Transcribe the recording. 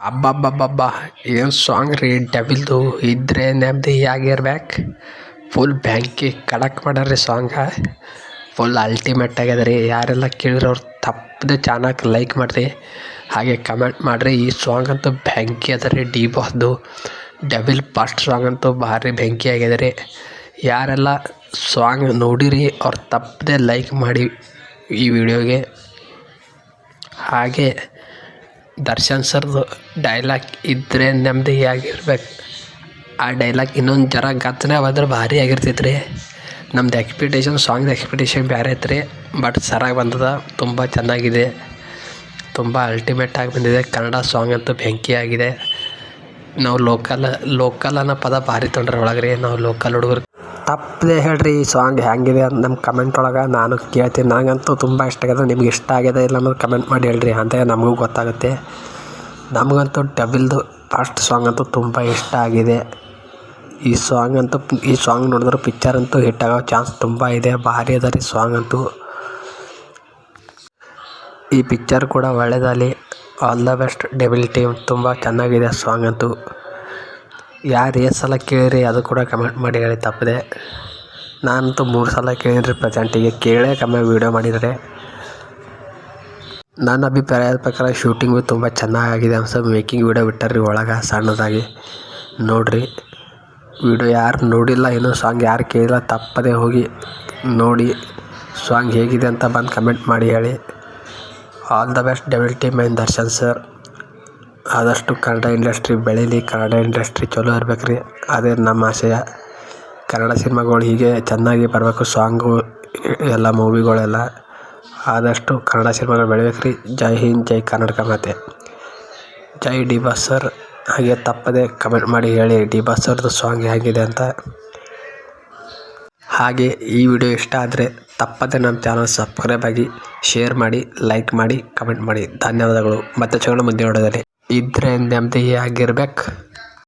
ಅಬ್ಬಬ್ಬಬ್ಬಬ್ಬ, ಏನು ಸಾಂಗ್ ರೀ? ಡವಿಲ್ದು ಇದ್ರೆ ನೆಮ್ಮದಿ ಆಗಿರ್ಬೇಕು. ಫುಲ್ ಬ್ಯಾಂಕಿ ಕಡಕ್ ಮಾಡ್ಯಾರ ಸಾಂಗ ಫುಲ್ ಅಲ್ಟಿಮೇಟ್ ಆಗ್ಯದ ರೀ. ಯಾರೆಲ್ಲ ಕೇಳಿರೋರು ತಪ್ಪದೆ ಚೆನ್ನಾಗಿ ಲೈಕ್ ಮಾಡಿರಿ. ಹಾಗೆ ಕಮೆಂಟ್ ಮಾಡಿರಿ. ಈ ಸಾಂಗ್ ಅಂತೂ ಬೆಂಕಿ ಅದ ರೀ ಡಿ ಬಾಸ್ದು ಡೆವಿಲ್ ಫಸ್ಟ್ ಸಾಂಗ್ ಅಂತೂ ಭಾರಿ ಬೆಂಕಿ ಆಗ್ಯದ ರೀ. ಯಾರೆಲ್ಲ ಸಾಂಗ್ ನೋಡಿರಿ, ಅವ್ರು ತಪ್ಪದೆ ಲೈಕ್ ಮಾಡಿ ಈ ವಿಡಿಯೋಗೆ ಹಾಗೆ ದರ್ಶನ್ ಸರ್ದು ಡೈಲಾಗ್ ಇದ್ದರೆ ನೆಮ್ಮದಿ ಆಗಿರ್ಬೇಕು. ಆ ಡೈಲಾಗ್ ಇನ್ನೊಂದು ಜರ ಗತ್ತನೆ ಹೋದ್ರೆ ಭಾರಿ ಆಗಿರ್ತೈತೆ ರೀ ನಮ್ದು ಎಕ್ಸ್ಪೆಕ್ಟೇಷನ್ ಸಾಂಗ್ದು ಎಕ್ಸ್ಪೆಕ್ಟೇಷನ್ ಬೇರೆ ಐತೆ ರೀ ಬಟ್ ಸರಾಗಿ ಬಂದದ, ತುಂಬ ಚೆನ್ನಾಗಿದೆ. ತುಂಬ ಅಲ್ಟಿಮೇಟ್ ಆಗಿ ಬಂದಿದೆ. ಕನ್ನಡ ಸಾಂಗ್ ಅಂತೂ ಬೆಂಕಿ ಆಗಿದೆ. ನಾವು ಲೋಕಲ್ ಲೋಕಲ್ ಅನ್ನೋ ಪದ ಭಾರಿ ತೊಂದರೆ ಒಳಗೆ ರೀ ನಾವು ಲೋಕಲ್ ಹುಡುಗರು ತಪ್ಪದೆ ಹೇಳ್ರಿ, ಈ ಸಾಂಗ್ ಹೆಂಗಿದೆ ಅಂತ ನಮ್ಮ ಕಮೆಂಟ್ ಒಳಗೆ ನಾನು ಕೇಳ್ತೀನಿ. ನನಗಂತೂ ತುಂಬ ಇಷ್ಟ ಆಗಿದೆ. ನಿಮ್ಗೆ ಇಷ್ಟ ಆಗಿದೆ ಇಲ್ಲ ಅನ್ನೋದು ಕಮೆಂಟ್ ಮಾಡಿ ಹೇಳ್ರಿ. ಅಂತ ನಮಗೂ ಗೊತ್ತಾಗುತ್ತೆ. ನಮಗಂತೂ ಡಬಲ್ದು ಫಸ್ಟ್ ಸಾಂಗ್ ಅಂತೂ ತುಂಬ ಇಷ್ಟ ಆಗಿದೆ. ಈ ಸಾಂಗ್ ಅಂತೂ, ಈ ಸಾಂಗ್ ನೋಡಿದ್ರೆ ಪಿಕ್ಚರ್ ಅಂತೂ ಹಿಟ್ ಆಗೋ ಚಾನ್ಸ್ ತುಂಬ ಇದೆ. ಭಾರಿ ಅದ ರೀ ಸಾಂಗ್ ಅಂತೂ. ಈ ಪಿಕ್ಚರ್ ಕೂಡ ಒಳ್ಳೆಯದಲ್ಲಿ all the best devil team ತುಂಬ ಚೆನ್ನಾಗಿದೆ ಸಾಂಗ್ ಅಂತೂ. ಯಾರು ಎಷ್ಟು ಸಲ ಕೇಳಿರಿ, ಅದು ಕೂಡ ಕಮೆಂಟ್ ಮಾಡಿ ಹೇಳಿ, ತಪ್ಪದೆ. ನಾನಂತೂ ಮೂರು ಸಲ ಕೇಳಿರಿ ಪ್ರೆಸೆಂಟಿಗೆ ಕೇಳೇ ಕಮ್ಮಿ ವೀಡಿಯೋ ಮಾಡಿದರೆ. ನನ್ನ ಅಭಿಪ್ರಾಯದ ಪ್ರಕಾರ ಶೂಟಿಂಗು ತುಂಬ ಚೆನ್ನಾಗಿದೆ ಅನ್ಸೋ ಮೇಕಿಂಗ್ ವೀಡಿಯೋ ಬಿಟ್ಟಾರ್ರಿ ಒಳಗೆ, ಸಣ್ಣದಾಗಿ. ನೋಡಿರಿ ವಿಡಿಯೋ ಯಾರು ನೋಡಿಲ್ಲ, ಇನ್ನೂ ಸಾಂಗ್ ಯಾರು ಕೇಳಿಲ್ಲ, ತಪ್ಪದೆ ಹೋಗಿ ನೋಡಿ ಸಾಂಗ್ ಹೇಗಿದೆ ಅಂತ ಬಂದು ಕಮೆಂಟ್ ಮಾಡಿ ಹೇಳಿ. All the best devil team and Darshan sir ಆದಷ್ಟು ಕನ್ನಡ ಇಂಡಸ್ಟ್ರಿ ಬೆಳೀಲಿ. ಕನ್ನಡ ಇಂಡಸ್ಟ್ರಿ ಚಲೋ ಇರ್ಬೇಕು ರೀ ಅದೇ ನಮ್ಮ ಆಶಯ ಕನ್ನಡ ಸಿನ್ಮಾಗಳು ಹೀಗೆ ಚೆನ್ನಾಗಿ ಬರಬೇಕು. ಸಾಂಗು, ಎಲ್ಲ ಮೂವಿಗಳೆಲ್ಲ. ಆದಷ್ಟು ಕನ್ನಡ ಸಿನಿಮಾಗಳು ಬೆಳಿಬೇಕ್ರಿ. ಜೈ ಹಿಂದ್, ಜೈ ಕರ್ನಾಟಕ ಮಾತೆ. ಜೈ ಡಿ ಬಾಸ್ ಸರ್ ಹಾಗೆ ತಪ್ಪದೆ ಕಮೆಂಟ್ ಮಾಡಿ ಹೇಳಿ ಡಿ ಬಾಸ್ ಸರ್ದು ಸಾಂಗ್ ಹೇಗಿದೆ ಅಂತ. ಹಾಗೆ ಈ ವಿಡಿಯೋ ಇಷ್ಟ ಆದರೆ ತಪ್ಪದೆ ನಮ್ಮ ಚಾನಲ್ ಸಬ್ಸ್ಕ್ರೈಬ್ ಆಗಿ, ಶೇರ್ ಮಾಡಿ, ಲೈಕ್ ಮಾಡಿ, ಕಮೆಂಟ್ ಮಾಡಿ. ಧನ್ಯವಾದಗಳು. ಮತ್ತೆ ಸಿಗೋಣ ಮುಂದೆ ವಿಡಿಯೋದಲ್ಲಿ. ಇದ್ರೆ ನೆಮ್ಮದಿ ಆಗಿರ್ಬೇಕು